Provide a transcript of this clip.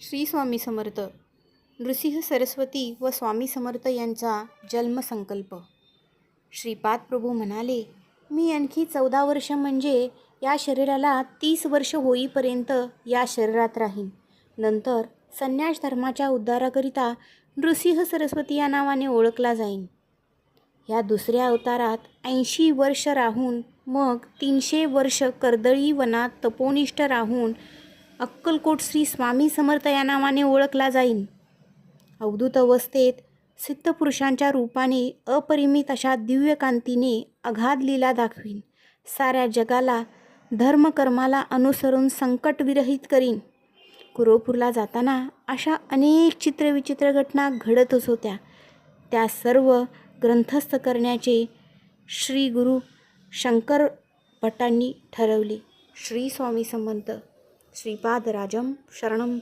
श्री स्वामी समर्थ नृसिंह सरस्वती व स्वामी समर्थ यांचा जन्मसंकल्प. श्रीपाद प्रभू म्हणाले मी आणखी चौदा वर्ष म्हणजे या शरीराला तीस वर्ष होईपर्यंत या शरीरात राहीन. नंतर संन्यास धर्माच्या उद्धाराकरिता नृसिंह सरस्वती या नावाने ओळखला जाईन. या दुसऱ्या अवतारात ऐंशी वर्ष राहून मग तीनशे वर्ष कर्दळी वनात तपोनिष्ठ राहून अक्कलकोट श्री स्वामी समर्थ या नावाने ओळखला जाईन. अवधूत अवस्थेत सिद्धपुरुषांच्या रूपाने अपरिमित अशा दिव्यकांतीने अगाध लीला दाखवीन. साऱ्या जगाला धर्मकर्माला अनुसरून संकटविरहित करीन. कुरोपूरला जाताना अशा अनेक चित्रविचित्र घटना घडतच होत्या. त्या सर्व ग्रंथस्थ करण्याचे श्री गुरु शंकर भटांनी ठरवले. श्री स्वामी समंत श्रीपादराजं शरणं